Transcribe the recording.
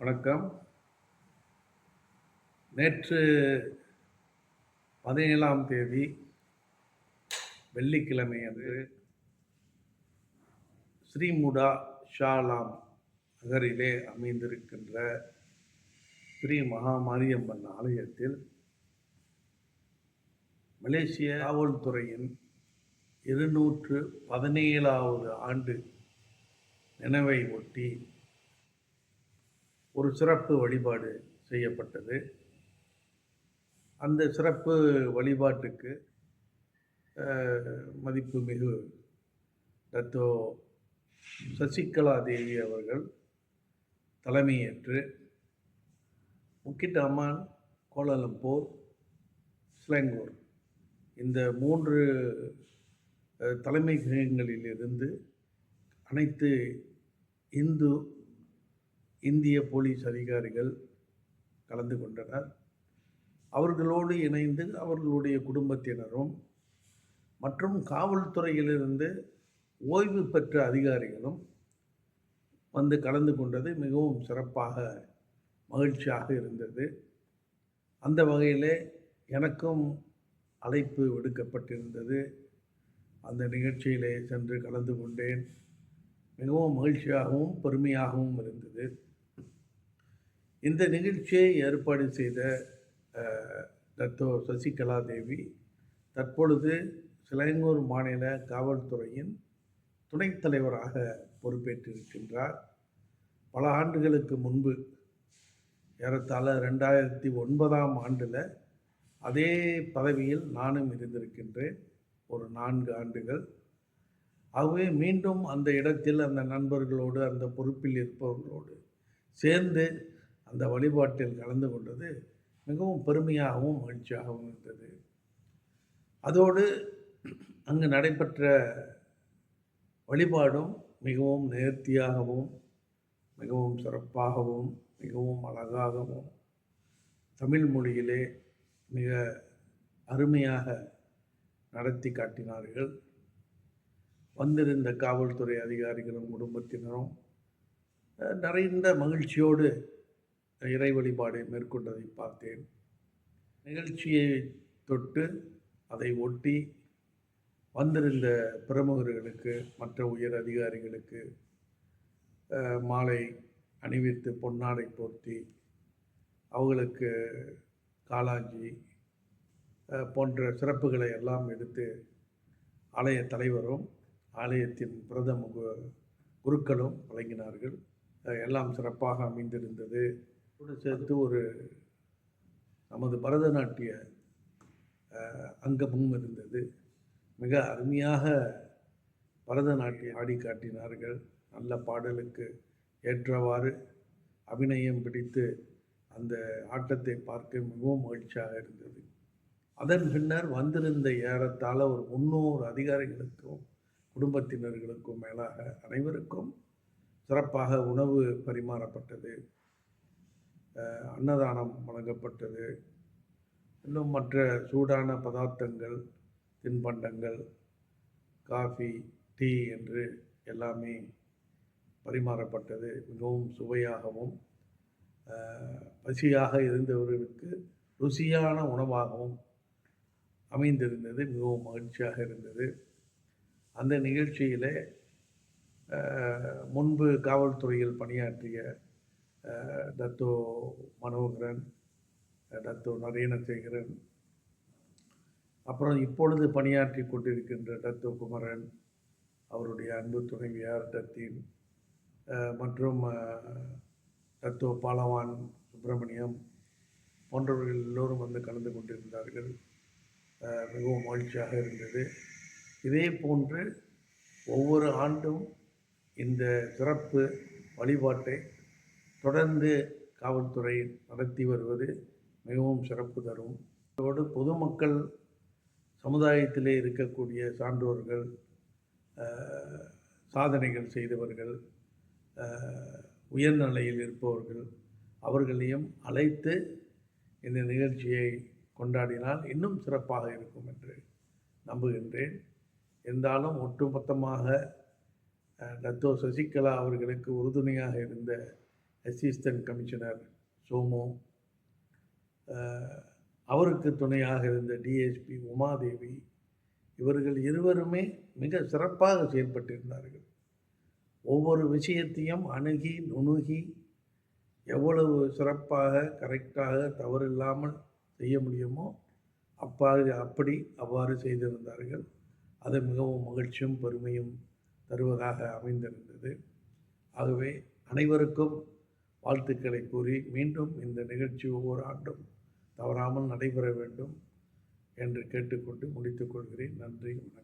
வணக்கம். நேற்று பதினேழாம் தேதி வெள்ளிக்கிழமை அன்று ஸ்ரீமுடா ஷாலாம் நகரிலே அமைந்திருக்கின்ற ஸ்ரீ மகாமாரியம்மன் ஆலயத்தில் மலேசிய காவல்துறையின் இருநூற்று பதினேழாவது ஆண்டு நினைவை ஒட்டி ஒரு சிறப்பு வழிபாடு செய்யப்பட்டது. அந்த சிறப்பு வழிபாட்டுக்கு மதிப்புமிகு தத்தோ சசிகலா தேவி அவர்கள் தலைமையேற்று முக்கிட்ட அம்மான் கோலாலம்பூர் ஸ்லாங்கூர் இந்த மூன்று தலைமை தலைமையகங்களிலிருந்து அனைத்து இந்து இந்திய போலீஸ் அதிகாரிகள் கலந்து கொண்டனர். அவர்களோடு இணைந்து அவர்களுடைய குடும்பத்தினரும் மற்றும் காவல்துறையிலிருந்து ஓய்வு பெற்ற அதிகாரிகளும் வந்து கலந்து கொண்டது மிகவும் சிறப்பாக மகிழ்ச்சியாக இருந்தது. அந்த வகையிலே எனக்கும் அழைப்பு விடுக்கப்பட்டிருந்தது. அந்த நிகழ்ச்சியிலே சென்று கலந்து கொண்டேன். மிகவும் மகிழ்ச்சியாகவும் பெருமையாகவும் இருந்தது. இந்த நிகழ்ச்சியை ஏற்பாடு செய்த அஹ், தத்தோ சசிகலா தேவி தற்பொழுது சிலங்கூர் மாநில காவல்துறையின் துணைத் தலைவராக பொறுப்பேற்றிருக்கின்றார். பல ஆண்டுகளுக்கு முன்பு ஏறத்தாழ ரெண்டாயிரத்தி ஒன்பதாம் ஆண்டில் அதே பதவியில் நானும் இருந்திருக்கின்றேன். ஒரு நான்கு ஆண்டுகள். ஆகவே மீண்டும் அந்த இடத்தில் அந்த நண்பர்களோடு அந்த பொறுப்பில் இருப்பவர்களோடு சேர்ந்து அந்த வழிபாட்டில் கலந்து கொண்டது மிகவும் பெருமையாகவும் மகிழ்ச்சியாகவும் இருந்தது. அதோடு அங்கு நடைபெற்ற வழிபாடும் மிகவும் நேர்த்தியாகவும் மிகவும் சிறப்பாகவும் மிகவும் அழகாகவும் தமிழ் மொழியிலே மிக அருமையாக நடத்தி காட்டினார்கள். வந்திருந்த காவல்துறை அதிகாரிகளும் குடும்பத்தினரும் நிறைந்த மகிழ்ச்சியோடு இறை வழிபாடு மேற்கொண்டதை பார்த்தேன். நிகழ்ச்சியை தொட்டு அதை ஒட்டி வந்திருந்த பிரமுகர்களுக்கு மற்ற உயர் அதிகாரிகளுக்கு மாலை அணிவித்து பொன்னாடை போர்த்தி அவங்களுக்கு காலாஞ்சி போன்ற சிறப்புகளை எல்லாம் எடுத்து ஆலய தலைவரும் ஆலயத்தின் பிரதம கு- குருக்களும் வழங்கினார்கள். எல்லாம் சிறப்பாக அமைந்திருந்தது. கூட சேர்த்து ஒரு நமது பரதநாட்டிய அங்கமும் இருந்தது. மிக அருமையாக பரதநாட்டியம் ஆடி காட்டினார்கள். நல்ல பாடலுக்கு ஏற்றவாறு அபிநயம் பிடித்து அந்த ஆட்டத்தை பார்க்க மிகவும் மகிழ்ச்சியாக இருந்தது. அதன் பின்னர் வந்திருந்த ஏறத்தாழ ஒரு முன்னூறு அதிகாரிகளுக்கும் குடும்பத்தினர்களுக்கும் மேலாக அனைவருக்கும் சிறப்பாக உணவு பரிமாறப்பட்டது. அன்னதானம் வழங்கப்பட்டது. இன்னும் மற்ற சூடான பதார்த்தங்கள் தின்பண்டங்கள் காஃபி டீ என்று எல்லாமே பரிமாறப்பட்டது. மிகவும் சுவையாகவும் பசியாக இருந்தவர்களுக்கு ருசியான உணவாகவும் அமைந்திருந்தது. மிகவும் மகிழ்ச்சியாக இருந்தது. அந்த நிகழ்ச்சியிலே முன்பு காவல்துறையில் பணியாற்றிய அஹ், மனோகரன் தத்தோ நரேனசேகரன். அப்புறம் இப்பொழுது பணியாற்றி கொண்டிருக்கின்ற தத்தோ குமரன் அவருடைய அன்பு துணைவியார் தத்தீன் மற்றும் தத்துவ பாலவான் சுப்பிரமணியம் போன்றவர்கள் எல்லோரும் வந்து கலந்து கொண்டிருந்தார்கள். மிகவும் மகிழ்ச்சியாக இருந்தது. இதே போன்று ஒவ்வொரு ஆண்டும் இந்த சிறப்பு வழிபாட்டை தொடர்ந்து காவல்துறை நடத்தி வருவது மிகவும் சிறப்பு தரும். அதோடு பொதுமக்கள் சமுதாயத்திலே இருக்கக்கூடிய சான்றோர்கள் சாதனைகள் செய்தவர்கள் உயர்நிலையில் இருப்பவர்கள் அவர்களையும் அழைத்து இந்த நிகழ்ச்சியை கொண்டாடினால் இன்னும் சிறப்பாக இருக்கும் என்று நம்புகின்றேன். இருந்தாலும் ஒட்டுமொத்தமாக டத்தோ சசிகலா அவர்களுக்கு உறுதுணையாக இருந்த அசிஸ்டன்ட் கமிஷனர் சோமு அவருக்கு துணையாக இருந்த டிஎஸ்பி உமாதேவி இவர்கள் இருவருமே மிக சிறப்பாக செயல்பட்டிருந்தார்கள். ஒவ்வொரு விஷயத்தையும் அணுகி நுணுகி எவ்வளவு சிறப்பாக கரெக்டாக தவறில்லாமல் செய்ய முடியுமோ அப்பாறு அப்படி அவ்வாறு செய்திருந்தார்கள். அது மிகவும் மகிழ்ச்சியும் பெருமையும் தருவதாக அமைந்திருந்தது. ஆகவே அனைவருக்கும் வாழ்த்துக்களை கூறி மீண்டும் இந்த நிகழ்ச்சி ஒவ்வொரு ஆண்டும் தவறாமல் நடைபெற வேண்டும் என்று கேட்டுக்கொண்டு முடித்துக் கொள்கிறேன். நன்றி வணக்கம்.